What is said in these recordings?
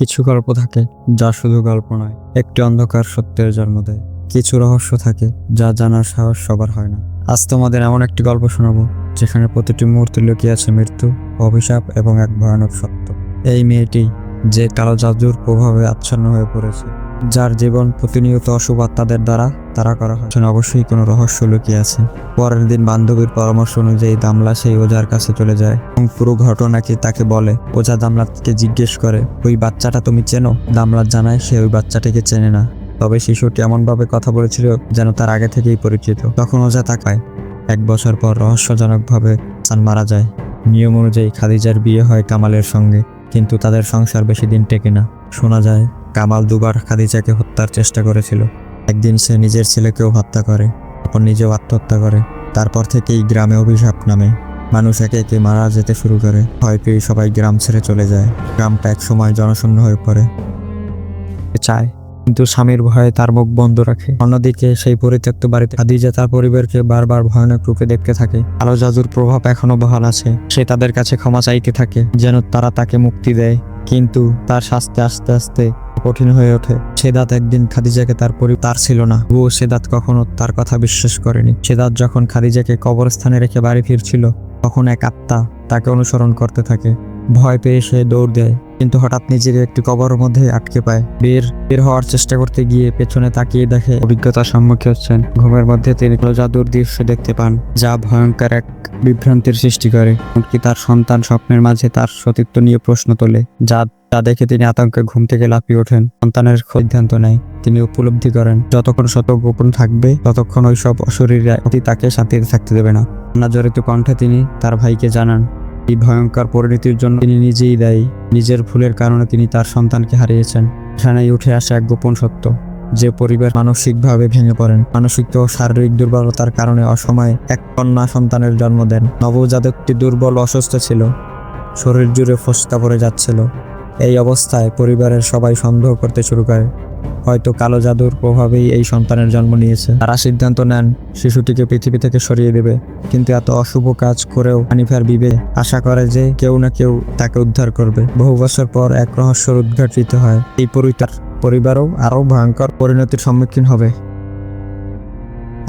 কিছু গল্প থাকে যা শুধু গল্প নয়, একটি অন্ধকার সত্যের জন্ম দেয়। কিছু রহস্য থাকে যা জানার সাহস সবার হয় না। আজ তোমাদের এমন একটি গল্প শোনাবো, যেখানে প্রতিটি মুহূর্তে লুকিয়ে আছে মৃত্যু, অভিশাপ এবং এক ভয়ানক সত্য। এই মেয়েটি যে কালো জাদুর প্রভাবে আচ্ছন্ন হয়ে পড়েছে। যার জীবন প্রতিনিয়ত অশুভ আত্মাদের দ্বারা তারা করা হয়। অবশ্যই কোনো রহস্য লুকিয়ে আছে। পরের দিন বান্ধবীর পরামর্শ অনুযায়ী দামলা সেই ওজার কাছে চলে যায় এবং পুরো ঘটনাকে তাকে বলে। ওঝা দামলাকে জিজ্ঞেস করে, ওই বাচ্চাটা তুমি চেনো? দামলা জানায়, সে ওই বাচ্চাটিকে চেনে না। তবে শিশুটি এমনভাবে কথা বলেছিল যেন তার আগে থেকেই পরিচিত। তখন ওঝা তাকায়। এক বছর পর রহস্যজনকভাবে সান মারা যায়। নিয়ম অনুযায়ী খাদিজার বিয়ে হয় কামালের সঙ্গে, কিন্তু তাদের সংসার বেশি দিন টেকে না। শোনা যায় কামাল দুবার খাদিজাকে হত্যার চেষ্টা করেছিল। একদিন সে নিজের ছেলেকেও হত্যা করে তারপর নিজেও আত্মহত্যা করে। তারপর থেকেই গ্রামে অভিশাপ নামে। মানুষ একে একে মারা যেতে শুরু করে। ভয় পেয়ে সবাই গ্রাম ছেড়ে চলে যায়। গ্রামটা এক সময় জনশূন্য হয়ে পড়ে। চায়, কিন্তু স্বামীর ভয়ে তার মুখ বন্ধ রাখে। অন্যদিকে সেই পরিত্যক্ত বাড়িতে খাদিজা তার পরিবারকে বারবার ভয়ানক রূপে দেখতে থাকে। আলো জাদুর প্রভাব এখনও বহাল আছে। সে তাদের কাছে ক্ষমা চাইতে থাকে, যেন তারা তাকে মুক্তি দেয়। কিন্তু তার শাস্তি আস্তে আস্তে কঠিন হয়ে ওঠে। সেদাত একদিন খাদিজাকে তার পরি তার ছিল না। ও সেদাত কখনো তার কথা বিশ্বাস করেনি। সেদাত যখন খাদিজাকে কবরস্থানে রেখে বাড়ি ফিরছিল, তখন এক আত্মা তাকে অনুসরণ করতে থাকে। ভয় পেয়ে সে দৌড় দেয়, কিন্তু হঠাৎ নিজেকে একটি কবরের মধ্যে আটকে পায়। বের বের হওয়ার চেষ্টা করতে গিয়ে পেছনে তাকিয়ে দেখে অভিজ্ঞতার সম্মুখীন হচ্ছেন। ঘুমের মধ্যে তিনি জাদুর দৃশ্য দেখতে পান, যা ভয়ঙ্কর এক বিভ্রান্তির সৃষ্টি করে। এমনকি তার সন্তান স্বপ্নের মাঝে তার সতীত্ব নিয়ে প্রশ্ন তোলে, যা তা দেখে তিনি আতঙ্কে ঘুম থেকে লাফিয়ে ওঠেন। সন্তানের সিদ্ধান্ত নেয়, তিনি উপলব্ধি করেন, যতক্ষণ শত গোপন থাকবে, ততক্ষণ ওই সব অতি তাকে শান্তিতে থাকতে দেবে না। না জড়িত কণ্ঠে তিনি তার ভাইকে জানান, এই ভয়ঙ্কর পরিণতির জন্য তিনি নিজেই দায়ী। নিজের ভুলের কারণে তিনি তার সন্তানকে হারিয়েছেন। এখানেই উঠে আসে এক গোপন সত্য। যে পরিবার মানসিকভাবে ভেঙে পড়েন, মানসিক ও শারীরিক দুর্বলতার কারণে অসময়ে এক কন্যা সন্তানের জন্ম দেন। নবজাতকটি দুর্বল, অসুস্থ ছিল। শরীর জুড়ে ফসকা পড়ে যাচ্ছিল। এই অবস্থায় পরিবারের সবাই সন্দেহ করতে শুরু করে। হয়তো কালো জাদুর প্রভাবেই এই সন্তানের জন্ম নিয়েছে। তারা সিদ্ধান্ত নেন, শিশুটিকে পৃথিবী থেকে সরিয়ে দেবে। কিন্তু এত অশুভ কাজ করেও হানিফার বিবে আশা করে যে কেউ না কেউ তাকে উদ্ধার করবে। বহু বছর পর এক রহস্যর উদ্ঘাটিত হয়। এই পরিতার পরিবারও আরও ভয়ঙ্কর পরিণতির সম্মুখীন হবে।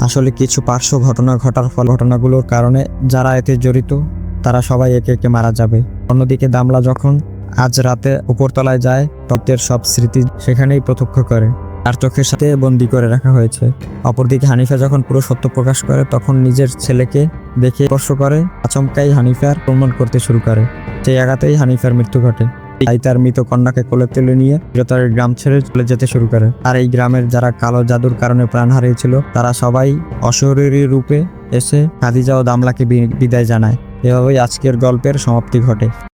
আসলে কিছু পার্শ্ব ঘটনা ঘটার ফল ঘটনাগুলোর কারণে যারা এতে জড়িত, তারা সবাই একে একে মারা যাবে। অন্যদিকে দামলা যখন আজ রাতে উপরতলায় যায় তত্ত্বের সব স্মৃতি সেখানেই প্রত্যক্ষ করে। আর চোখের সাথে বন্দি করে রাখা হয়েছে। অপরদিকে হানিফা যখন পুরো সত্য প্রকাশ করে, তখন নিজের ছেলেকে দেখে স্পর্শ করে, আচমকাই হানিফার প্রমাণ করতে শুরু করে। সেই আঘাতেই হানিফার মৃত্যু ঘটে। তাই তার মৃত কন্যাকে কোলে তুলে নিয়ে চিরতরে গ্রাম ছেড়ে চলে যেতে শুরু করে। আর এই গ্রামের যারা কালো জাদুর কারণে প্রাণ হারিয়েছিল, তারা সবাই অশরীরী রূপে এসে খাদিজা ও দামলাকে বিদায় জানায়। এভাবেই আজকের গল্পের সমাপ্তি ঘটে।